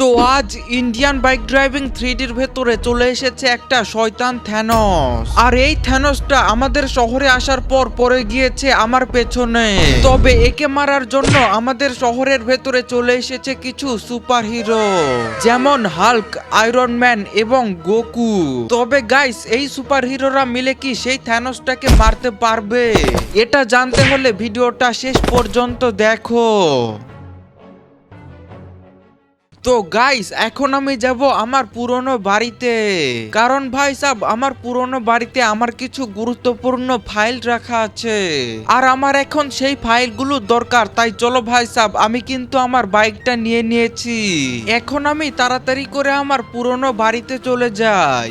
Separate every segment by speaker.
Speaker 1: তো আজ Indian bike driving থ্রিডির ভেতরে চলে এসেছে একটা শয়তান থ্যানস আর এই থ্যানসটা আমাদের শহরে আসার পর পড়ে গিয়েছে আমার পেছনে। তবে একে মারার জন্য আমাদের শহরের ভেতরে চলে এসেছে কিছু সুপার হিরো যেমন হাল্ক আয়রন ম্যান এবং গোকু তবে গাইস এই সুপার হিরোরা মিলে কি সেই থ্যানসটাকে মারতে পারবে? এটা জানতে হলে ভিডিওটা শেষ পর্যন্ত দেখো। তো গাইস এখন আমি যাব আমার পুরনো বাড়িতে। কারণ ভাই সাব, আমার পুরনো বাড়িতে আমার কিছু গুরুত্বপূর্ণ ফাইল রাখা আছে। আর আমার এখন সেই ফাইলগুলো দরকার, তাই চলো ভাই সাব, আমি কিন্তু আমার বাইকটা নিয়ে নিয়েছি। এখন আমি তাড়াতাড়ি করে আমার পুরনো বাড়িতে চলে যাই।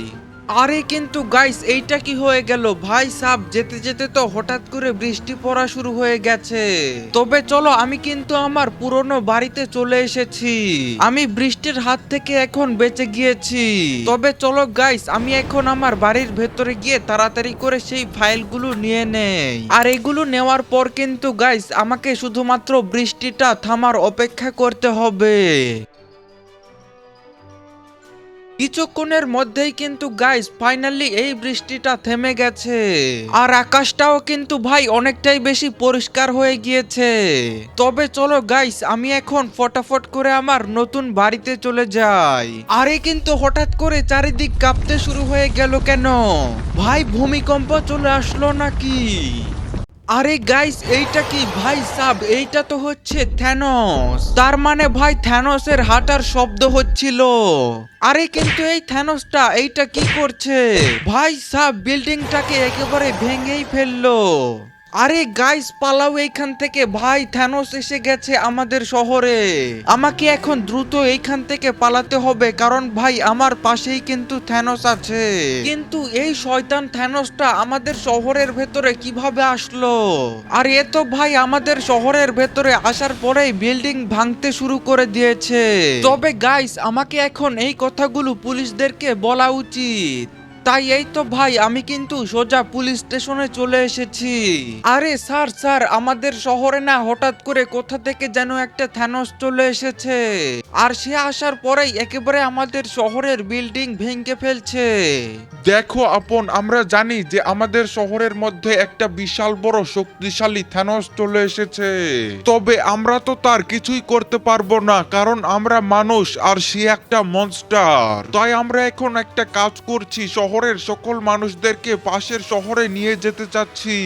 Speaker 1: আরে কিন্তু গাইস এইটা কি হয়ে গেল? ভাই সাব, যেতে যেতে তো হঠাৎ করে বৃষ্টি পড়া শুরু হয়ে গেছে। তবে চলো, আমি কিন্তু আমার পুরনো বাড়িতে চলে এসেছি। আমি বৃষ্টির হাত থেকে এখন বেঁচে গিয়েছি। তবে চলো গাইস আমি এখন আমার বাড়ির ভেতরে গিয়ে তাড়াতাড়ি করে সেই ফাইলগুলো নিয়ে নেই। আর এগুলো নেওয়ার পর কিন্তু গাইস আমাকে শুধুমাত্র বৃষ্টিটা থামার অপেক্ষা করতে হবে। কিছুক্ষণের মধ্যেই কিন্তু গাইস ফাইনালি এই বৃষ্টিটা থেমে গেছে। আর আকাশটাও কিন্তু ভাই অনেকটাই বেশি পরিষ্কার হয়ে গিয়েছে। তবে চলো গাইস আমি এখন ফটাফট করে আমার নতুন বাড়িতে চলে যাই। আরে কিন্তু হঠাৎ করে চারিদিক কাঁপতে শুরু হয়ে গেল কেন? ভাই, ভূমিকম্প চলে আসলো নাকি? আরে গাইস এইটা কি? ভাই সাব, এইটা তো হচ্ছে থ্যানোস তার মানে ভাই থ্যানোসের হাঁটার শব্দ হচ্ছিল। আরে কিন্তু এই থ্যানোসটা এইটা কি করছে? ভাই সাব বিল্ডিংটাকে একেবারে ভেঙেই ফেলল। আরে গাইস পালাও এইখান থেকে। ভাই থ্যানোস এসে গেছে আমাদের শহরে। আমাকে এখন দ্রুত এইখান থেকে পালাতে হবে, কারণ ভাই, আমার পাশেই কিন্তু থ্যানোস আছে। কিন্তু এই শয়তান থ্যানোসটা আমাদের শহরের ভেতরে কীভাবে আসলো? আর এ তো ভাই, আমাদের শহরের ভেতরে আসার পরেই বিল্ডিং ভাঙতে শুরু করে দিয়েছে। তবে গাইস আমাকে এখন এই কথাগুলো পুলিশদেরকে বলা উচিত। তাই এই তো ভাই, আমি কিন্তু সোজা পুলিশ স্টেশনে চলে এসেছি। আরে স্যার স্যার, আমাদের শহরে না হঠাৎ করে কোথা থেকে যেন একটা থ্যানস চলে এসেছে। আর সে আসার পরেই একেবারে আমাদের শহরের বিল্ডিং ভেঙে ফেলছে।
Speaker 2: দেখো আপন, আমরা জানি যে আমাদের শহরের মধ্যে একটা বিশাল বড় শক্তিশালী থ্যানস চলে এসেছে। তবে আমরা তো তার কিছুই করতে পারব না, কারণ আমরা মানুষ আর সে একটা মনস্টার তাই আমরা এখন একটা কাজ করছি শহরের সকল মানুষদেরকে পাশের শহরে নিয়ে যেতে চাচ্ছি।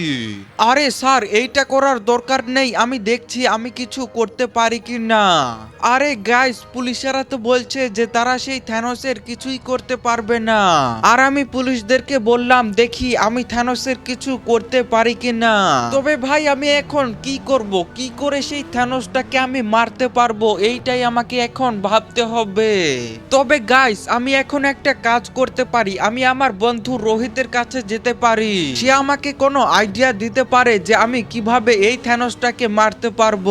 Speaker 1: আরে স্যার, এইটা করার দরকার নেই। আমি দেখছি আমি কিছু করতে পারি কি না আরে গাইস পুলিশেরা তো বলছে যে তারা সেই থ্যানোসের কিছুই করতে পারবে না। আর আমি পুলিশদেরকে বললাম, দেখি আমি থ্যানোসের কিছু করতে পারি কি না তবে ভাই, আমি এখন কি করব? কি করে সেই থ্যানোসটাকে আমি মারতে পারব? এইটাই আমাকে এখন ভাবতে হবে। তবে গাইস আমি এখন একটা কাজ করতে পারি। আমি আমার বন্ধু রোহিতের কাছে যেতে পারি। সে আমাকে কোনো আইডিয়া দিতে পারে যে আমি কীভাবে এই থ্যানোসটাকে মারতে পারব।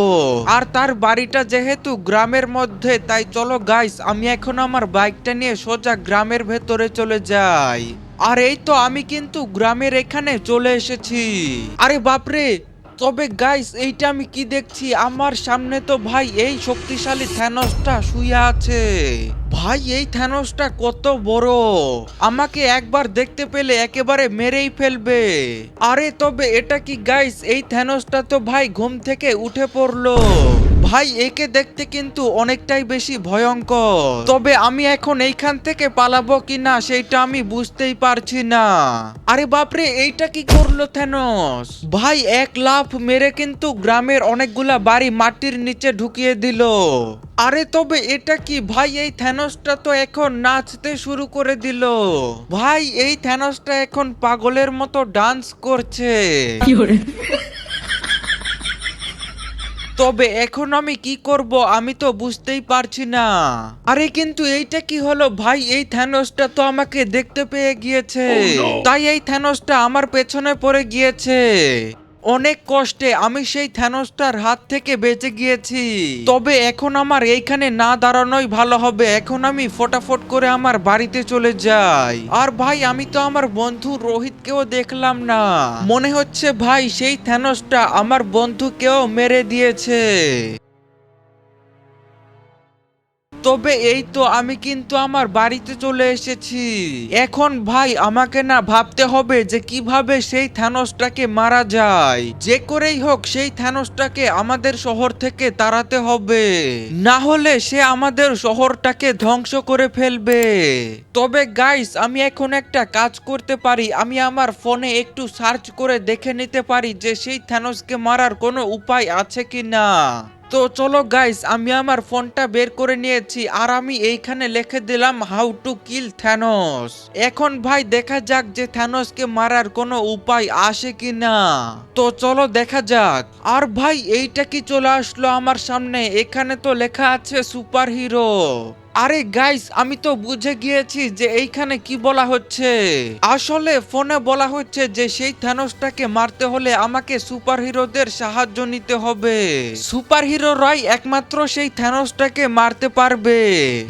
Speaker 1: আর তার বাড়িটা যেহেতু গ্রামের মধ্যে, তাই চলো গাইস আমি এখন আমার বাইকটা নিয়ে সোজা গ্রামের ভেতরে চলে যাই। আর এই তো আমি কিন্তু গ্রামের এখানে চলে এসেছি। আরে বাপরে! তবে গাইস এইটা আমি কি দেখছি? আমার সামনে তো ভাই এই শক্তিশালী থ্যানোসটা শুয়ে আছে। ভাই, এই থ্যানোসটা কত বড়। আমাকে একবার দেখতে পেলে একেবারে মেরেই ফেলবে। আরে, তবে এটা কি গাইস এই থ্যানোসটা তো ভাই ঘুম থেকে উঠে পড়ল। ভাই, একে দেখতে কিন্তু অনেকটাই বেশি ভয়ঙ্কর। তবে আমি এখন এইখান থেকে পালাবো কিনা সেইটা আমি বুঝতেই পারছি না। আরে বাপরে, এইটা কি করল থ্যানোস? ভাই, এক লাফ মেরে কিন্তু গ্রামের অনেকগুলা বাড়ি মাটির নিচে ঢুকিয়ে দিল। আরে, তবে এটা কি? ভাই, এই থ্যানোসটা তো এখন নাচতে শুরু করে দিল। ভাই, এই থ্যানোসটা এখন পাগলের মতো ডান্স করছে। তবে এখন আমি কি করব আমি তো বুঝতেই পারছি না। আরে কিন্তু এইটা কি হলো? ভাই এই থ্যানোসটা তো আমাকে দেখতে পেয়ে গিয়েছে। তাই এই থ্যানোসটা আমার পেছনে পড়ে গিয়েছে। অনেক কষ্টে আমি সেই থ্যানোসটার হাত থেকে বেঁচে গিয়েছি। তবে এখন আমার এইখানে না দাঁড়ানোই ভালো হবে। এখন আমি ফটাফট করে আমার বাড়িতে চলে যাই। আর ভাই, আমি তো আমার বন্ধু রোহিতকেও দেখলাম না। মনে হচ্ছে ভাই, সেই থ্যানোসটা আমার বন্ধুকেও মেরে দিয়েছে। তবে এই তো আমি কিন্তু আমার বাড়িতে চলে এসেছি। এখন ভাই, আমাকে না ভাবতে হবে যে কীভাবে সেই থ্যানোসটাকে মারা যায়। যে করেই হোক, সেই থানসটাকে আমাদের শহর থেকে তাড়াতে হবে। না হলে সে আমাদের শহরটাকে ধ্বংস করে ফেলবে। তবে গাইস আমি এখন একটা কাজ করতে পারি। আমি আমার ফোনে একটু সার্চ করে দেখে নিতে পারি যে সেই থ্যানোসকে মারার কোনো উপায় আছে কি না তো চলো গাইস আমি আমার ফোনটা বের করে নিয়েছি আর আমি এইখানে লিখে দিলাম হাউ টু কিল থ্যানোস এখন ভাই দেখা যাক যে থ্যানোসকে মারার কোনো উপায় আসে কি না তো চলো দেখা যাক। আর ভাই এইটা কি চলে আসলো আমার সামনে? এখানে তো লেখা আছে সুপার হিরো আরে গাইস আমি তো বুঝে গিয়েছি যে এইখানে কি বলা হচ্ছে। আসলে ফোনে বলা হচ্ছে যে সেই থ্যানোসটাকে মারতে হলে আমাকে সুপার হিরোদের সাহায্য নিতে হবে। সুপার হিরোরাই একমাত্র সেই থ্যানোসটাকে মারতে পারবে।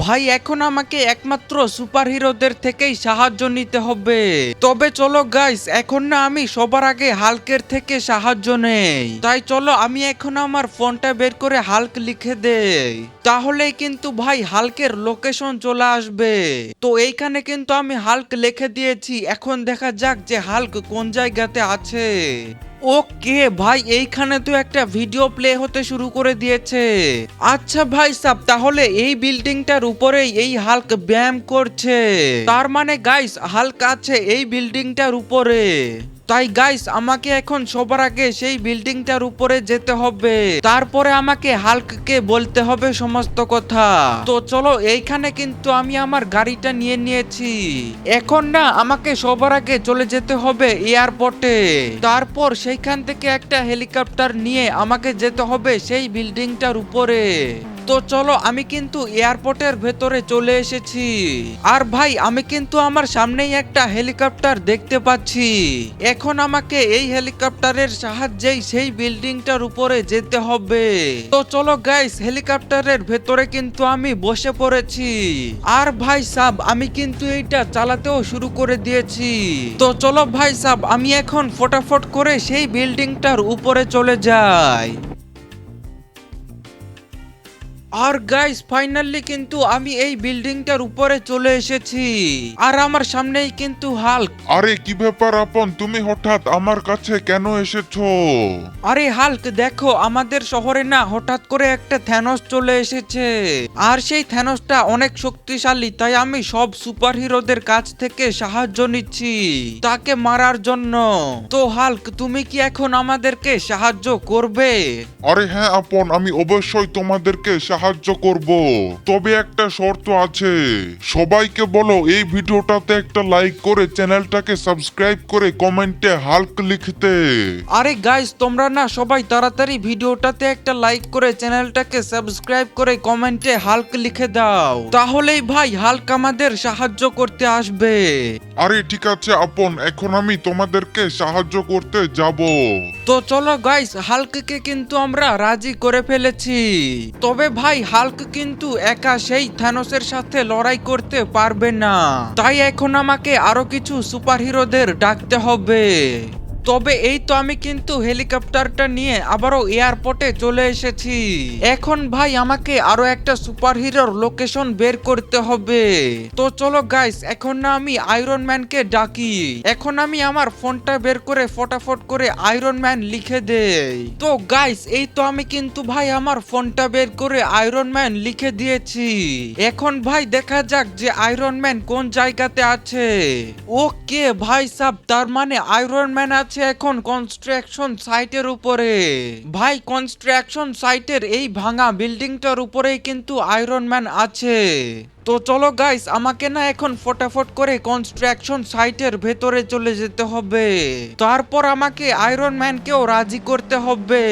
Speaker 1: ভাই, এখন আমাকে একমাত্র সুপার হিরোদের থেকেই সাহায্য নিতে হবে। তবে চলো গাইস এখন না আমি সবার আগে হালকের থেকে সাহায্য নেই। তাই চলো আমি এখন আমার ফোনটা বের করে হালক লিখে দেই। তাহলেই কিন্তু ভাই হালকের লোকেশন চলে আসবে। তো এইখানে কিন্তু আমি হালক লিখে দিয়েছি। এখন দেখা যাক যে হালক কোন জায়গাতে আছে। ওকে, ভাই, এইখানে তো একটা ভিডিও প্লে হতে শুরু করে দিয়েছে। আচ্ছা ভাই সাব, তাহলে এই বিল্ডিংটার উপরেই এই হাল্ক ব্যায়াম করছে। তার মানে গাইস হাল্ক আছে এই বিল্ডিংটার উপরে। তাই গাইস আমাকে এখন সবার আগে সেই বিল্ডিংটার উপরে যেতে হবে। তারপরে আমাকে হাল্ককে বলতে হবে সমস্ত কথা। তো চলো, এইখানে কিন্তু আমি আমার গাড়িটা নিয়ে নিয়েছি। এখন না, আমাকে সবার আগে চলে যেতে হবে এয়ারপোর্টে তারপর সেইখান থেকে একটা হেলিকপ্টার নিয়ে আমাকে যেতে হবে সেই বিল্ডিংটার উপরে। তো চলো, আমি কিন্তু এয়ারপোর্টের ভেতরে চলে এসেছি। আর ভাই, আমি কিন্তু আমার সামনেই একটা হেলিকপ্টার দেখতে পাচ্ছি। এখন আমাকে এই হেলিকপ্টারের সাহায্যেই সেই বিল্ডিংটার উপরে যেতে হবে। তো চলো গাইস হেলিকপ্টারের ভেতরে কিন্তু আমি বসে পড়েছি। আর ভাই সাব, আমি কিন্তু এইটা চালাতেও শুরু করে দিয়েছি। তো চলো ভাই সাব, আমি এখন ফটাফট করে সেই বিল্ডিংটার উপরে চলে যাই। আর গাইস ফাইনালি কিন্তু আমি এই বিল্ডিংটার উপরে চলে এসেছি। আর আমার সামনেই কিন্তু হাল্ক
Speaker 2: আরে কি ব্যাপার আপন? তুমি হঠাৎ আমার কাছে কেন এসেছ?
Speaker 1: আরে হাল্ক দেখো আমাদের শহরে না হঠাৎ করে একটা থ্যানোস চলে এসেছে। আর সেই থ্যানোসটা অনেক শক্তিশালী তাই আমি সব সুপার হিরোদের কাছ থেকে সাহায্য নিচ্ছি তাকে মারার জন্য। তো হাল্ক তুমি কি এখন আমাদেরকে সাহায্য করবে?
Speaker 2: আরে হ্যাঁ আপন আমি অবশ্যই তোমাদেরকে সাহায্য করব। তবে একটা শর্ত আছে। সবাইকে বলো এই ভিডিওটাতে একটা লাইক করে চ্যানেলটাকে সাবস্ক্রাইব করে কমেন্টে হাল্ক লিখতে।
Speaker 1: আরে গাইস তোমরা না সবাই তাড়াতাড়ি ভিডিওটাতে একটা লাইক করে চ্যানেলটাকে সাবস্ক্রাইব করে কমেন্টে হাল্ক লিখে দাও। তাহলেই ভাই হাল্ক আমাদের সাহায্য করতে আসবে।
Speaker 2: আরে ঠিক আছে আপন এখন আমি তোমাদেরকে সাহায্য করতে যাব।
Speaker 1: তো চলো গাইস হাল্ককে কিন্তু আমরা রাজি করে ফেলেছি। তবে ভাই, হাল্ক কিন্তু একা সেই থানোসের সাথে লড়াই করতে পারবে না। তাই এখন আমাকে আরও কিছু সুপার হিরোদের ডাকতে হবে। তবে এই তো আমি কিন্তু হেলিকপ্টারটা নিয়ে আবারও এয়ারপোর্টে চলে এসেছি। এখন ভাই আমাকে আরও একটা সুপার হিরোর লোকেশন বের করতে হবে। তো চলো গাইস এখন না আমি আয়রন ম্যানকে ডাকি। এখন আমি আমার ফোনটা বের করে ফটাফট করে আয়রন ম্যান লিখে দেই। তো গাইস এই তো আমি কিন্তু ভাই আমার ফোনটা বের করে আয়রন ম্যান লিখে দিয়েছি। এখন ভাই দেখা যাক যে আয়রন ম্যান কোন জায়গাতে আছে। ওকে ভাই সাব, তার মানে আয়রন ম্যান আছে এখন কনস্ট্রাকশন সাইটের উপরে। ভাই কনস্ট্রাকশন সাইটের এই ভাঙা বিল্ডিংটার উপরেই কিন্তু আয়রন ম্যান আছে। তো চলো গাইস আমাকে না এখন ফটাফট করে কনস্ট্রাকশন সাইটের ভেতরে চলে যেতে হবে। তারপর আমাকে আয়রন ম্যানকেও রাজি করতে হবে।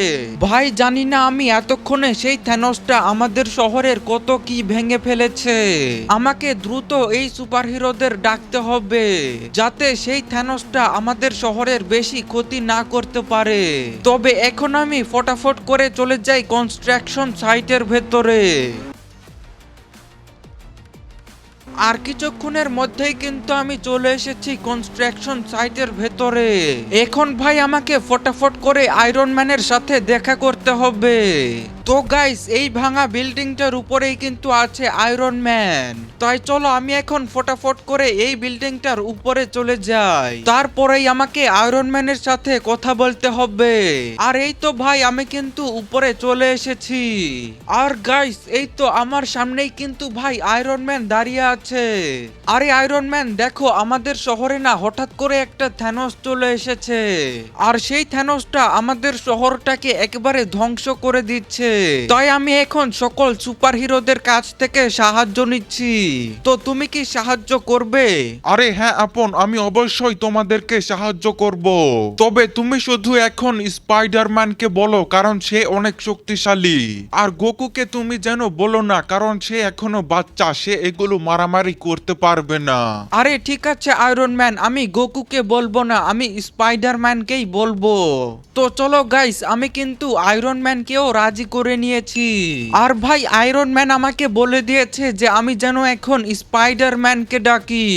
Speaker 1: ভাই, জানি না আমি এতক্ষণে সেই থ্যানোসটা আমাদের শহরের কত কি ভেঙে ফেলেছে। আমাকে দ্রুত এই সুপার হিরোদের ডাকতে হবে, যাতে সেই থ্যানোসটা আমাদের শহরের বেশি ক্ষতি না করতে পারে। তবে এখন আমি ফটাফট করে চলে যাই কনস্ট্রাকশন সাইটের ভেতরে। আর কিছুক্ষণের মধ্যেই কিন্তু আমি চলে এসেছি কনস্ট্রাকশন সাইটের ভেতরে। এখন ভাই আমাকে ফটাফট করে আয়রন ম্যানের সাথে দেখা করতে হবে। তো গাইস এই ভাঙা বিল্ডিংটার উপরেই কিন্তু আছে আয়রন ম্যান তাই চলো আমি এখন ফটাফট করে এই বিল্ডিংটার উপরে চলে যাই। তারপরেই আমাকে আয়রন ম্যানের সাথে কথা বলতে হবে। আর এই তো ভাই, আমি কিন্তু উপরে চলে এসেছি। আর গাইস এই তো আমার সামনেই কিন্তু ভাই আয়রন ম্যান দাঁড়িয়ে আছে। আরে আয়রন ম্যান দেখো আমাদের শহরে না হঠাৎ করে একটা থ্যানোস চলে এসেছে। আর সেই থ্যানোসটা আমাদের শহরটাকে একেবারে ধ্বংস করে দিচ্ছে। তাই আমি এখন সকল সুপার হিরোদের কাছ থেকে সাহায্য নিচ্ছি। তো তুমি কি সাহায্য করবে?
Speaker 2: আরে হ্যাঁ আপন আমি অবশ্যই তোমাদেরকে সাহায্য করব। তবে তুমি শুধু এখন স্পাইডারম্যানকে বলো কারণ সে অনেক শক্তিশালী। আর গোকুকে তুমি যেন বলো না কারণ সে এখনও বাচ্চা সে এগুলো মারামারি করতে পারবে না।
Speaker 1: আরে ঠিক আছে আয়রন ম্যান আমি গোকুকে বলব না আমি স্পাইডারম্যানকেই বলব। তো চলো গাইস আমি কিন্তু আয়রন ম্যানকেও রাজি করে নিয়েছি। আর ভাই আয়রন ম্যান আমাকে বলে দিয়েছে যে আমি যেন এখন স্পাইডার ম্যানকে ডাকি।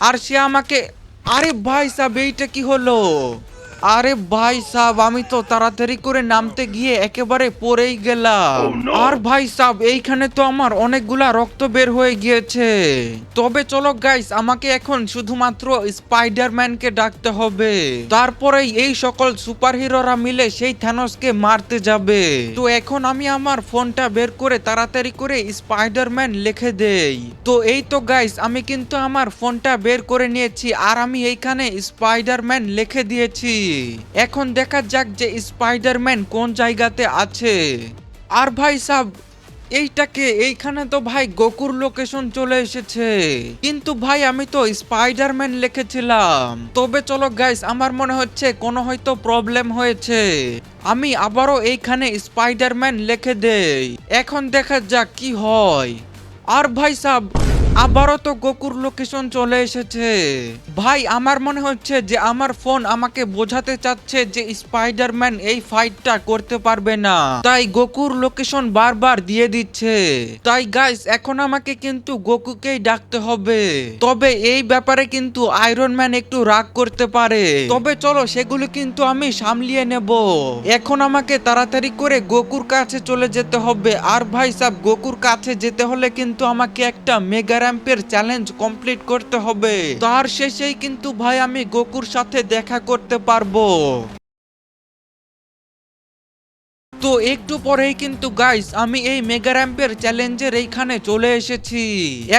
Speaker 1: আর সে আমাকে, আরে ভাই সাব, এইটা কি হলো? আরে ভাই সাব আমি তো তাড়াতাড়ি করে নামতে গিয়ে একেবারে পড়েই গেলাম। আর ভাই সাব এইখানে তো আমার অনেকগুলা রক্ত বের হয়ে গিয়েছে। তবে চলো গাইস আমাকে এখন শুধুমাত্র স্পাইডারম্যানকে ডাকতে হবে। তারপরেই এই সকল সুপারহিরোরা মিলে সেই থ্যানোসকে মারতে যাবে। তো এখন আমি আমার ফোনটা বের করে তাড়াতাড়ি করে স্পাইডারম্যান লিখে দেই। তো এই তো গাইস আমি কিন্তু আমার ফোনটা বের করে নিয়েছি আর আমি এইখানে স্পাইডারম্যান লিখে দিয়েছি। এখন দেখা যাক যে স্পাইডারম্যান কোন জায়গাতে আছে। আর ভাই সাব, এইটাকে, এইখানে তো ভাই গোকুর লোকেশন চলে এসেছে। কিন্তু ভাই আমি তো স্পাইডারম্যান লিখেছিলাম। তবে চলো গাইস আমার মনে হচ্ছে কোনো হয়তো প্রবলেম হয়েছে। আমি আবারও এইখানে স্পাইডারম্যান লিখে দেই। এখন দেখা যাক কি হয়। আর ভাই সাব আবারও তো গোকুর লোকেশন চলে এসেছে। ভাই, আমার মনে হচ্ছে যে আমার ফোন আমাকে বোঝাতে চাচ্ছে যে স্পাইডারম্যান এই ফাইটটা করতে পারবে না। তাই গোকুর লোকেশন বারবার দিয়ে দিচ্ছে। তাই গাইস এখন আমাকে কিন্তু গোকুকেই ডাকতে হবে। তবে এই ব্যাপারে কিন্তু আয়রন ম্যান একটু রাগ করতে পারে। তবে চলো, সেগুলো কিন্তু আমি সামলিয়ে নেব। এখন আমাকে তাড়াতাড়ি করে গোকুর কাছে চলে যেতে হবে। আর ভাই সাব, গোকুর কাছে যেতে হলে কিন্তু আমাকে একটা মেগা র্যাম্পের চ্যালেঞ্জ কমপ্লিট করতে হবে। তার শেষেই কিন্তু ভাই আমি গোকুর সাথে দেখা করতে পারব। তো একটু পরেই কিন্তু গাইস আমি এই মেগা র্যাম্পের চ্যালেঞ্জের এইখানে চলে এসেছি।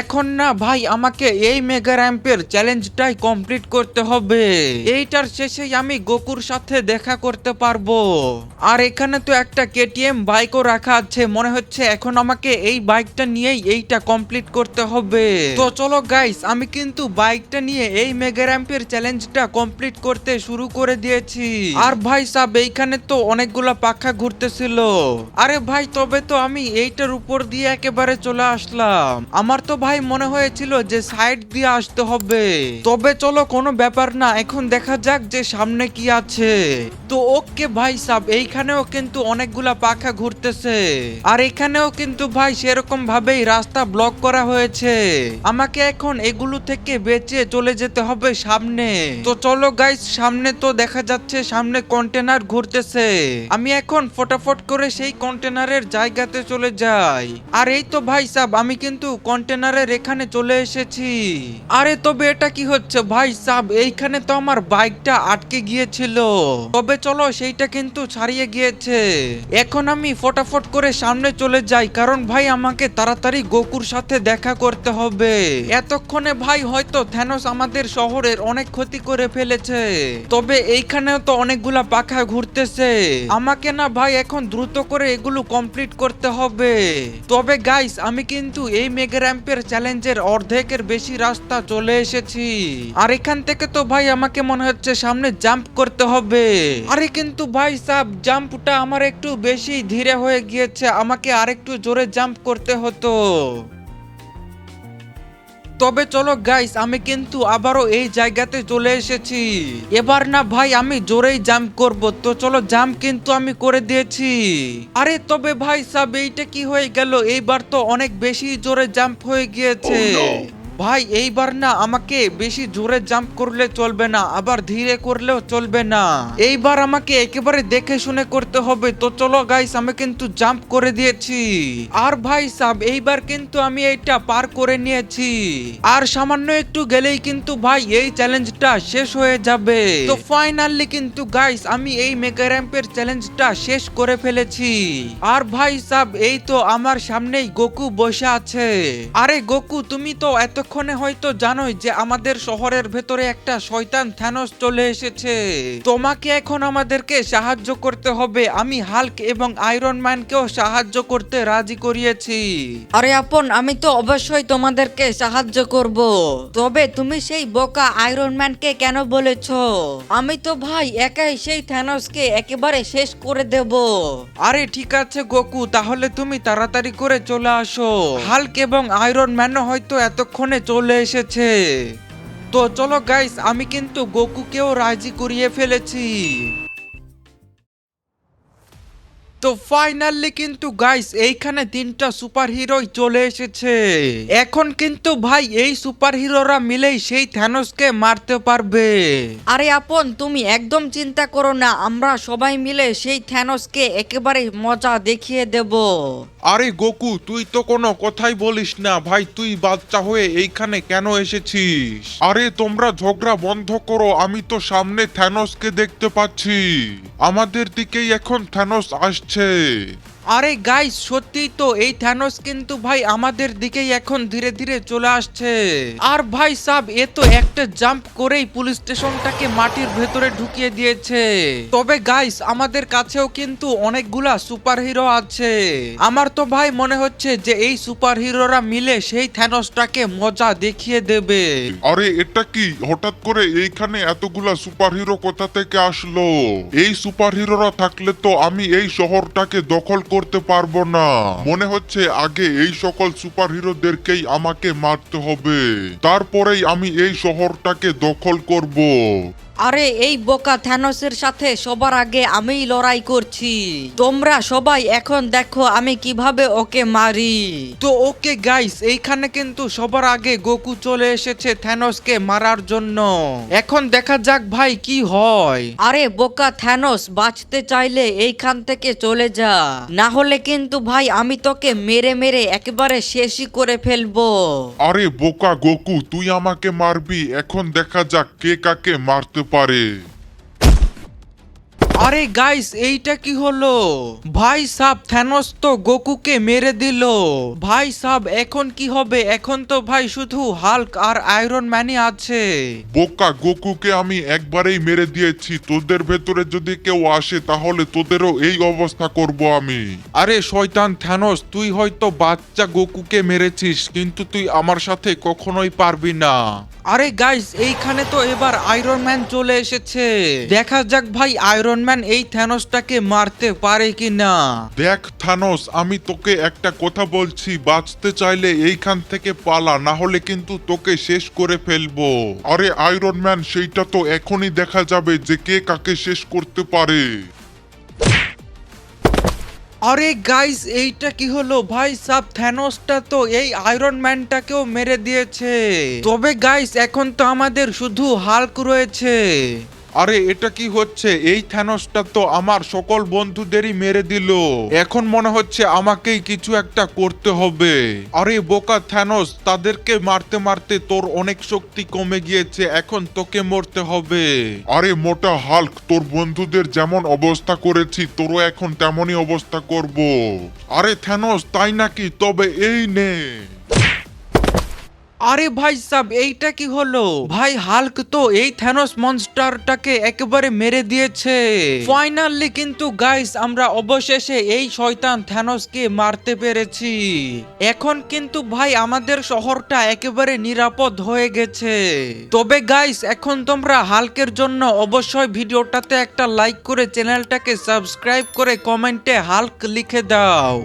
Speaker 1: এখন না ভাই, আমাকে এই মেগা র্যাম্পের চ্যালেঞ্জটাই কমপ্লিট করতে হবে। এইটার শেষেই আমি গোকুর সাথে দেখা করতে পারব। আর এখানে তো একটা কেটিএম বাইকও রাখা আছে, মনে হচ্ছে এখন আমাকে এই বাইকটা নিয়েই এইটা কমপ্লিট করতে হবে। তো চলো গাইস আমি কিন্তু বাইকটা নিয়ে এই মেগা র্যাম্পের চ্যালেঞ্জটা কমপ্লিট করতে শুরু করে দিয়েছি। আর ভাই সাব, এইখানে তো অনেকগুলা পাখা ঘুরতেছিল আরে ভাই, তবে তো আমি এইটার উপর দিয়ে একেবারে চলে আসলাম। আমার তো ভাই মনে হয়েছিল যে সাইড দিয়ে আসতে হবে। তবে চলো, কোনো ব্যাপার না, এখন দেখা যাক যে সামনে কি আছে। তো ওকে ভাই সাব, এইখানেও কিন্তু অনেকগুলা পাখা ঘুরতেছে। আর এখানেও কিন্তু ভাই সেরকম ভাবেই রাস্তা ব্লক করা হয়েছে। আমাকে এখন এগুলো থেকে বেঁচে চলে যেতে হবে সামনে। তো চলো গাইস সামনে তো দেখা যাচ্ছে সামনে কন্টেনার ঘুরতেছে। আমি এখন ফটাফট করে সেই কন্টেনারের জায়গাতে চলে যাই। আর এই তো ভাই সাব, আমি কিন্তু কন্টেনারের এখানে চলে এসেছি। আরে তবে এটা কি হচ্ছে? ভাই সাব, এইখানে তো আমার বাইকটা আটকে গিয়েছিল। তবে চলো সেইটা কিন্তু ছাড়িয়ে গিয়েছে। এখন আমি ফটাফট করে সামনে চলে যাই, কারণ ভাই আমাকে তাড়াতাড়ি গোকুর সাথে দেখা করতে হবে। এতক্ষণে ভাই হয়তো থ্যানোস আমাদের শহরের অনেক ক্ষতি করে ফেলেছে। তবে এইখানেও তো অনেকগুলা পাখা ঘুরতেছে। আমাকে না ভাই এখন দ্রুত করে এগুলো কমপ্লিট করতে হবে। তবে গাইস আমি কিন্তু এই মেগা র্যাম্পের চ্যালেঞ্জের অর্ধেকের বেশি রাস্তা চলে এসেছি। আর এখান থেকে তো ভাই আমাকে মনে হচ্ছে সামনে জাম্প করতে হবে। আরে কিন্তু ভাই সাব জাম্পটা আমার একটু বেশি ধীরে হয়ে গিয়েছে, আমাকে আরেকটু জোরে জাম্প করতে হতো। তবে চলো গাইস আমি কিন্তু আবারও এই জায়গাতে চলে এসেছি। এবার না ভাই, আমি জোরেই জাম্প করব। তো চলো জাম্প কিন্তু আমি করে দিয়েছি। আরে তবে ভাই সাব, এইটা কি হয়ে গেল? এইবার তো অনেক বেশি জোরে জাম্প হয়ে গিয়েছে। ভাই, এইবার না আমাকে বেশি জোরে জাম্প করলে চলবে না, আবার ধীরে করলেও চলবে না। এইবার আমাকে একেবারে দেখে শুনে করতে হবে। তো চলো গাইস আমি কিন্তু জাম্প করে দিয়েছি। আর ভাই সাব, এইবার কিন্তু আমি এইটা পার করে নিয়েছি। আর সামান্য একটু গেলেই কিন্তু ভাই এই চ্যালেঞ্জটা শেষ হয়ে যাবে। তো ফাইনালি কিন্তু গাইস আমি এই মেগা র্যাম্পের চ্যালেঞ্জটা শেষ করে ফেলেছি। আর ভাই সাব, এই তো আমার সামনেই গোকু বসে আছে। আরে গোকু তুমি তো এতক্ষণে হয়তো জানোই যে আমাদের শহরের ভেতরে একটা শয়তান থ্যানোস চলে এসেছে। তোমাকে এখন আমাদেরকে সাহায্য করতে হবে। আমি হাল্ক এবং আয়রন ম্যানকেও সাহায্য করতে রাজি করিয়েছি।
Speaker 3: আরে আপন আমি তো অবশ্যই তোমাদেরকে সাহায্য করব। তবে তুমি সেই বোকা আয়রন ম্যানকে কেন বলেছ? আমি তো ভাই একাই সেই থ্যানোসকে একেবারে শেষ করে দেব।
Speaker 1: আরে ঠিক আছে গোকু তাহলে তুমি তাড়াতাড়ি করে চলে আসো। হাল্ক এবং আয়রন ম্যানও হয়তো এতক্ষণে চলে এসেছে। তো চলো গাইস আমি কিন্তু গোকুকেও রাজি করিয়ে ফেলেছি। তো ফাইনালি কিন্তু গাইস এইখানে তিনটা সুপার হিরোই চলে এসেছে। এখন কিন্তু ভাই, এই সুপার হিরোরা মিলেই সেই থ্যানোসকে মারতে পারবে।
Speaker 3: আরে আপন, তুমি একদম চিন্তা করো না, আমরা সবাই মিলে সেই থ্যানোসকে একেবারে মজা দেখিয়ে দেব।
Speaker 2: আরে গোকু, তুই তো কোনো কথাই বলিস না। ভাই, তুই বাচ্চা হয়ে এইখানে কেন এসেছিস? আরে, তোমরা ঝগড়া বন্ধ করো, আমি তো সামনে থ্যানোসকে দেখতে পাচ্ছি। আমাদের দিকেই এখন থ্যানোস আসছে।
Speaker 1: আরে গাইস সত্যি তো এই থ্যানোস কিন্তু ভাই আমাদের দিকেই এখন ধীরে ধীরে চলে আসছে। আর ভাই সাব, এ তো একটা জাম্প করেই পুলিশ স্টেশনটাকে মাটির ভেতরে ঢুকিয়ে দিয়েছে। তবে গাইস আমাদের কাছেও কিন্তু অনেকগুলা সুপার হিরো আছে। আমার তো ভাই মনে হচ্ছে যে এই সুপার হিরোরা মিলে সেই থ্যানোসটাকে মজা দেখিয়ে দেবে।
Speaker 2: আরে, এটা কি? হঠাৎ করে এইখানে এতগুলা সুপারহিরো কোথা থেকে আসলো? এই সুপারহিরোরা থাকলে তো আমি এই শহরটাকে দখল করতে পারব না। মনে হচ্ছে আগে এই সকল সুপার হিরোদেরকেই আমাকে মারতে হবে। তারপরেই আমি এই শহরটাকে দখল করব।
Speaker 3: আরে এই বোকা থ্যানোসের সাথে সবার আগে আমিই লড়াই করছি। তোমরা সবাই এখন দেখো আমি কীভাবে ওকে মারি।
Speaker 1: তো ওকে গাইস এইখানে কিন্তু সবার আগে গোকু চলে এসেছে থ্যানোসকে মারার জন্য। এখন দেখা যাক ভাই কি হয়।
Speaker 3: আরে বোকা থ্যানোস বাঁচতে চাইলে এইখান থেকে চলে যা। না হলে কিন্তু ভাই আমি তোকে মেরে মেরে একেবারে শেষই করে ফেলব।
Speaker 2: আরে বোকা গোকু তুই আমাকে মারবি। এখন দেখা যাক কে কাকে মারতে পারে।
Speaker 1: আরে গাইস এইটা কি হলো? ভাই সাব থ্যানোস তো গোকুকে মেরে দিল। ভাই সাব এখন কি হবে? এখন তো ভাই শুধু হাল্ক আর আয়রন ম্যানই আছে।
Speaker 2: বোকা গোকুকে আমি একবারেই মেরে দিয়েছি। তোদের ভেতরে যদি কেউ আসে তাহলে তোদেরও এই অবস্থা করব আমি।
Speaker 1: আরে শয়তান থ্যানোস তুই হয়তো বাচ্চা গোকুকে মেরেছিস কিন্তু তুই আমার সাথে কখনোই পারবি না। আরে গাইস এইখানে তো এবার আয়রন ম্যান চলে এসেছে। দেখা যাক ভাই আয়রন ম্যান এই থ্যানোসটাকে মারতে পারে কি না
Speaker 2: দেখ থানোস আমি তোকে একটা কথা বলছি, বাঁচতে চাইলে এইখান থেকে পালা, না হলে কিন্তু তোকে শেষ করে ফেলব। আরে আয়রন ম্যান সেইটা তো এখনই দেখা যাবে যে কে কাকে শেষ করতে পারে।
Speaker 1: আরে গাইস এইটা কি হলো? ভাই, সাব থ্যানোসটা তো এই আয়রন ম্যানটাকেও মেরে দিয়েছে। তবে গাইস এখন তো আমাদের শুধু হাল্ক রয়েছে।
Speaker 2: আরে, এটা কি হচ্ছে? এই থ্যানোসটা তো আমার সকল বন্ধুদেরই মেরে দিল। এখন মনে হচ্ছে আমাকেই কিছু একটা করতে হবে। আরে, বোকা থ্যানোস, তাদেরকে মারতে মারতে তোর অনেক শক্তি কমে গিয়েছে, এখন তোকে মরতে হবে। আরে, মোটা হাল্ক, তোর বন্ধুদের যেমন অবস্থা করেছি, তোরও এখন তেমনই অবস্থা করব। আরে, থ্যানোস, তাই নাকি? তবে এই নে।
Speaker 1: আরে ভাই সাব, এইটা কি হলো? ভাই হাল্ক তো এই থ্যানোস মনস্টারটাকে একেবারে মেরে দিয়েছে। ফাইনালি কিন্তু গাইস আমরা অবশেষে এই শয়তান থ্যানোসকে মারতে পেরেছি। এখন কিন্তু ভাই আমাদের শহরটা একেবারে নিরাপদ হয়ে গেছে। তবে গাইস এখন তোমরা হাল্কের জন্য অবশ্যই ভিডিওটাতে একটা লাইক করে চ্যানেলটাকে সাবস্ক্রাইব করে কমেন্টে হাল্ক লিখে দাও।